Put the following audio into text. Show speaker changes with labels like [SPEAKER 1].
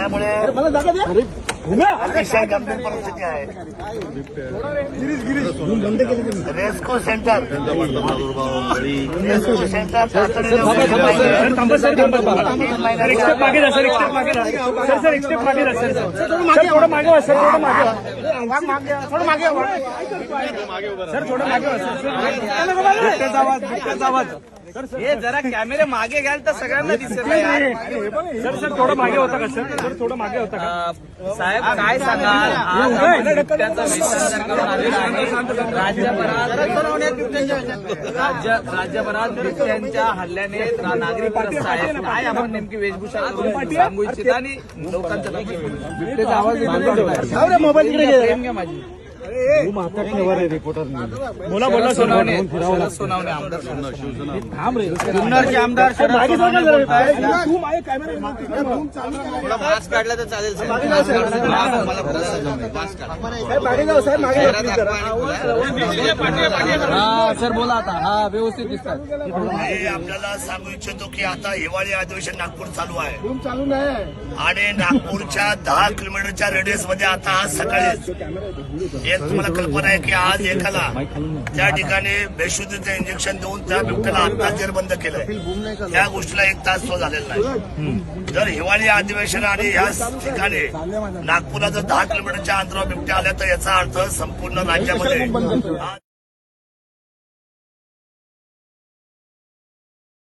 [SPEAKER 1] त्यामुळे अतिशय गंभीर परिस्थिती आहे. रेस्को सेंटर. रेस्को सेंटर तातडीने
[SPEAKER 2] हे जरा कॅमेरे मागे घ्याल तर सगळ्यांना दिसेल.
[SPEAKER 3] सर सर थोडं मागे होता का सर? सर थोडं मागे होता का?
[SPEAKER 2] साहेब काय सांगाल? राज्यभरात राज्य राज्यभरात बिबट्यांच्या हल्ल्याने रा- नागरिक आहेत काय आपण नेमकी वेशभूषा सांगू इच्छिता आणि लोकांचा आवाज मोबाईल घ्या माझी.
[SPEAKER 3] बोला बोला
[SPEAKER 2] सोनावणे सोनावणे आमदार सोनावणे
[SPEAKER 3] आमदार
[SPEAKER 2] मास्क काढला तर चालेल. हा सर बोला आता. हा व्यवस्थित दिसतात
[SPEAKER 1] आपल्याला सांगू इच्छितो की आता हिवाळी अधिवेशन नागपूर चालू आहे.
[SPEAKER 3] चालू नाही.
[SPEAKER 1] आणि नागपूरच्या दहा किलोमीटरच्या रेडियसमध्ये आता आज सकाळी एक तुम्हाला कल्पना आहे की आज एकाला त्या ठिकाणी बेशुद्धीचं इंजेक्शन देऊन त्या बिबट्याला आत्ताच जेरबंद केलंय. त्या गोष्टीला एक तास तो झालेला नाही. जर हिवाळी अधिवेशन आणि या ठिकाणी नागपूरला जर दहा किलोमीटरच्या अंतरावर बिबट्या आल्या तर याचा अर्थ संपूर्ण राज्यामध्ये